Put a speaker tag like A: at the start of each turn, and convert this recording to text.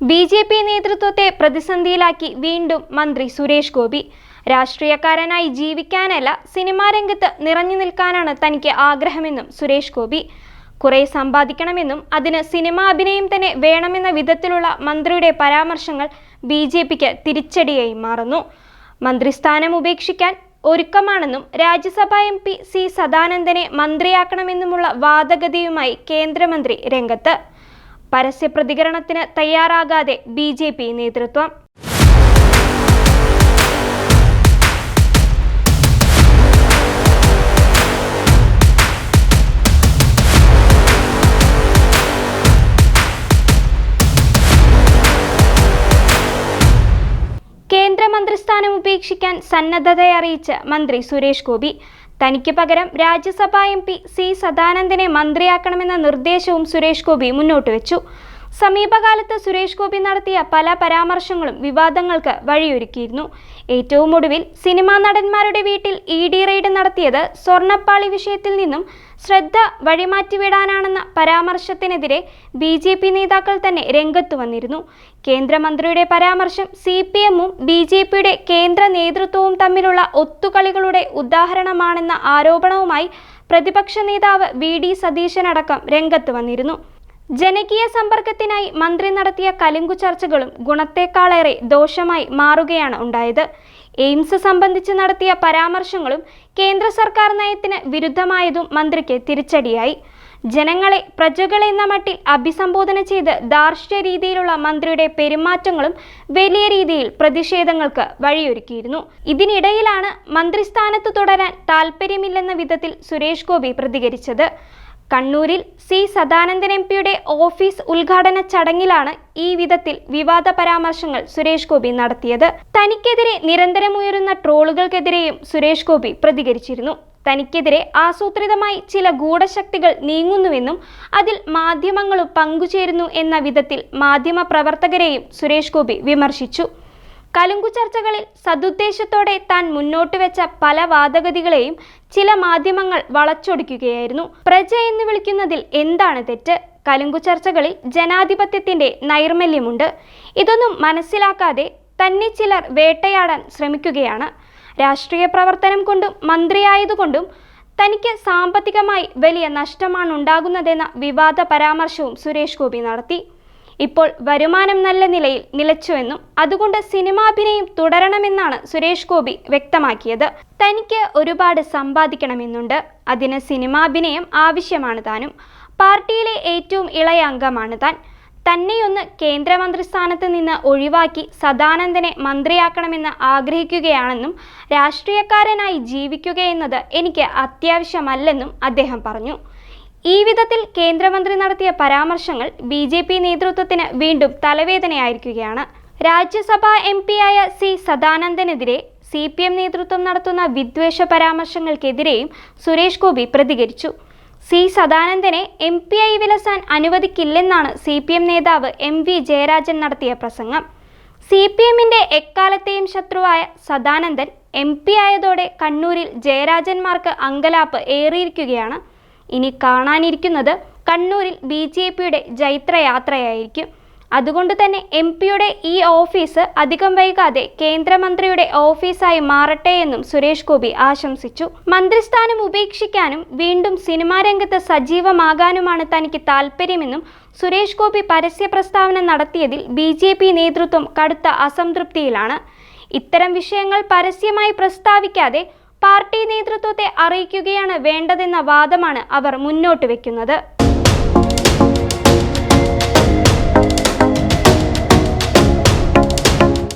A: B J P നേതൃത്വത്തെ പ്രതിസന്ധിയിലാക്കി വീണ്ടും മന്ത്രി സുരേഷ് ഗോപി. രാഷ്ട്രീയക്കാരനായി ജീവിക്കാനല്ല സിനിമാ രംഗത്ത് നിറഞ്ഞു നിൽക്കാനാണ് തനിക്ക് ആഗ്രഹമെന്നും സുരേഷ് ഗോപി. കുറെ സമ്പാദിക്കണമെന്നും അതിന് സിനിമാ അഭിനയം തന്നെ വേണമെന്ന വിധത്തിലുള്ള മന്ത്രിയുടെ പരാമർശങ്ങൾ ബി ജെ പിക്ക് തിരിച്ചടിയായി മാറുന്നു. മന്ത്രിസ്ഥാനം ഉപേക്ഷിക്കാൻ ഒരുക്കമാണെന്നും രാജ്യസഭാ എം പി സി സദാനന്ദനെ മന്ത്രിയാക്കണമെന്നുമുള്ള വാദഗതിയുമായി കേന്ദ്രമന്ത്രി രംഗത്ത്. പരസ്യ പ്രതികരണത്തിന് തയ്യാറാകാതെ ബി ജെ പി നേതൃത്വം. കേന്ദ്രമന്ത്രിസ്ഥാനം ഉപേക്ഷിക്കാൻ സന്നദ്ധത സന്നദ്ധതയറിയിച്ച് മന്ത്രി സുരേഷ് ഗോപി തനിക്ക് പകരം രാജ്യസഭാ എം പി സി സദാനന്ദനെ മന്ത്രിയാക്കണമെന്ന നിർദ്ദേശവും സുരേഷ് ഗോപി മുന്നോട്ട് വെച്ചു സമീപകാലത്ത് സുരേഷ് ഗോപി നടത്തിയ പല പരാമർശങ്ങളും വിവാദങ്ങൾക്ക് വഴിയൊരുക്കിയിരുന്നു. ഏറ്റവും ഒടുവിൽ സിനിമാ നടന്മാരുടെ വീട്ടിൽ ഇ ഡി റെയ്ഡ് നടത്തിയത് സ്വർണപ്പാളി വിഷയത്തിൽ നിന്നും ശ്രദ്ധ വഴിമാറ്റിവിടാനാണെന്ന പരാമർശത്തിനെതിരെ ബി ജെ പി നേതാക്കൾ തന്നെ രംഗത്തു വന്നിരുന്നു. കേന്ദ്രമന്ത്രിയുടെ പരാമർശം സി പി എമ്മും ബി ജെ പിയുടെ കേന്ദ്ര നേതൃത്വവും തമ്മിലുള്ള ഒത്തുകളികളുടെ ഉദാഹരണമാണെന്ന ആരോപണവുമായി പ്രതിപക്ഷ നേതാവ് വി ഡി സതീശനടക്കം രംഗത്ത് വന്നിരുന്നു. ജനകീയ സമ്പർക്കത്തിനായി മന്ത്രി നടത്തിയ കലുങ്കു ചർച്ചകളും ഗുണത്തേക്കാളേറെ ദോഷമായി മാറുകയാണ് ഉണ്ടായത്. എയിംസ് സംബന്ധിച്ച് നടത്തിയ പരാമർശങ്ങളും കേന്ദ്ര സർക്കാർ നയത്തിന് വിരുദ്ധമായതും മന്ത്രിക്ക് തിരിച്ചടിയായി. ജനങ്ങളെ പ്രജകളെന്ന മട്ടിൽ അഭിസംബോധന ചെയ്ത് ധാർഷ്ട്യ രീതിയിലുള്ള മന്ത്രിയുടെ പെരുമാറ്റങ്ങളും വലിയ രീതിയിൽ പ്രതിഷേധങ്ങൾക്ക് വഴിയൊരുക്കിയിരുന്നു. ഇതിനിടയിലാണ് മന്ത്രിസ്ഥാനത്ത് തുടരാൻ താൽപ്പര്യമില്ലെന്ന വിധത്തിൽ സുരേഷ് ഗോപി പ്രതികരിച്ചത്. കണ്ണൂരിൽ സി സദാനന്ദൻ എം പിയുടെ ഓഫീസ് ഉദ്ഘാടന ചടങ്ങിലാണ് ഈ വിധത്തിൽ വിവാദ പരാമർശങ്ങൾ സുരേഷ് ഗോപി നടത്തിയത്. തനിക്കെതിരെ നിരന്തരമുയരുന്ന ട്രോളുകൾക്കെതിരെയും സുരേഷ് ഗോപി പ്രതികരിച്ചിരുന്നു. തനിക്കെതിരെ ആസൂത്രിതമായി ചില ഗൂഢശക്തികൾ നീങ്ങുന്നുവെന്നും അതിൽ മാധ്യമങ്ങളും പങ്കുചേരുന്നു എന്ന വിധത്തിൽ മാധ്യമ പ്രവർത്തകരെയും സുരേഷ് ഗോപി വിമർശിച്ചു. കലുങ്കു ചർച്ചകളിൽ സതുദ്ദേശത്തോടെ താൻ മുന്നോട്ട് വെച്ച പല വാദഗതികളെയും ചില മാധ്യമങ്ങൾ വളച്ചൊടിക്കുകയായിരുന്നു. പ്രജ എന്ന് വിളിക്കുന്നതിൽ എന്താണ് തെറ്റ്? കലുങ്കു ചർച്ചകളിൽ ജനാധിപത്യത്തിന്റെ നൈർമല്യമുണ്ട്. ഇതൊന്നും മനസ്സിലാക്കാതെ തന്നെ ചിലർ വേട്ടയാടാൻ ശ്രമിക്കുകയാണ്. രാഷ്ട്രീയ പ്രവർത്തനം കൊണ്ടും മന്ത്രിയായതുകൊണ്ടും തനിക്ക് സാമ്പത്തികമായി വലിയ നഷ്ടമാണ് ഉണ്ടാകുന്നതെന്ന വിവാദ പരാമർശവും സുരേഷ് ഗോപി നടത്തി. ഇപ്പോൾ വരുമാനം നല്ല നിലയിൽ നിലച്ചുവെന്നും അതുകൊണ്ട് സിനിമാഭിനയം തുടരണമെന്നാണ് സുരേഷ് ഗോപി വ്യക്തമാക്കിയത്. തനിക്ക് ഒരുപാട് സമ്പാദിക്കണമെന്നുണ്ട്. അതിന് സിനിമാഭിനയം ആവശ്യമാണ് താനും. പാർട്ടിയിലെ ഏറ്റവും ഇളയ അംഗമാണ് താൻ. തന്നെയൊന്ന് കേന്ദ്രമന്ത്രി സ്ഥാനത്ത് നിന്ന് ഒഴിവാക്കി സദാനന്ദനെ മന്ത്രിയാക്കണമെന്ന് ആഗ്രഹിക്കുകയാണെന്നും രാഷ്ട്രീയക്കാരനായി ജീവിക്കുകയെന്നത് എനിക്ക് അത്യാവശ്യമല്ലെന്നും അദ്ദേഹം പറഞ്ഞു. ഈ വിധത്തിൽ കേന്ദ്രമന്ത്രി നടത്തിയ പരാമർശങ്ങൾ ബി ജെ പി നേതൃത്വത്തിന് വീണ്ടും തലവേദനയായിരിക്കുകയാണ്. രാജ്യസഭാ എം പിയായ സി സദാനന്ദനെതിരെ സി പി എം നേതൃത്വം നടത്തുന്ന വിദ്വേഷ പരാമർശങ്ങൾക്കെതിരെയും സുരേഷ് ഗോപി പ്രതികരിച്ചു. സി സദാനന്ദനെ എം പി ആയി വിലസാൻ അനുവദിക്കില്ലെന്നാണ് സി പി എം നേതാവ് എം വി ജയരാജൻ നടത്തിയ പ്രസംഗം. സി പി എമ്മിന്റെ എക്കാലത്തെയും ശത്രുവായ സദാനന്ദൻ എം പി ആയതോടെ കണ്ണൂരിൽ ജയരാജന്മാർക്ക് അങ്കലാപ്പ് ഏറിയിരിക്കുകയാണ്. ഇനി കാണാനിരിക്കുന്നത് കണ്ണൂരിൽ ബി ജെ പിയുടെ ജൈത്രയാത്രയായിരിക്കും. അതുകൊണ്ട് തന്നെ എം പിയുടെ ഈ ഓഫീസ് അധികം വൈകാതെ കേന്ദ്രമന്ത്രിയുടെ ഓഫീസായി മാറട്ടെ എന്നും സുരേഷ് ഗോപി ആശംസിച്ചു. മന്ത്രിസ്ഥാനം ഉപേക്ഷിക്കാനും വീണ്ടും സിനിമാ രംഗത്ത് സജീവമാകാനുമാണ് തനിക്ക് താല്പര്യമെന്നും സുരേഷ് ഗോപി പരസ്യ പ്രസ്താവന നടത്തിയതിൽ ബി ജെ പി നേതൃത്വം കടുത്ത അസംതൃപ്തിയിലാണ്. ഇത്തരം വിഷയങ്ങൾ പരസ്യമായി പ്രസ്താവിക്കാതെ പാർട്ടി നേതൃത്വത്തെ അറിയിക്കുകയാണ് വേണ്ടതെന്ന വാദമാണ് അവർ മുന്നോട്ട് വെക്കുന്നത്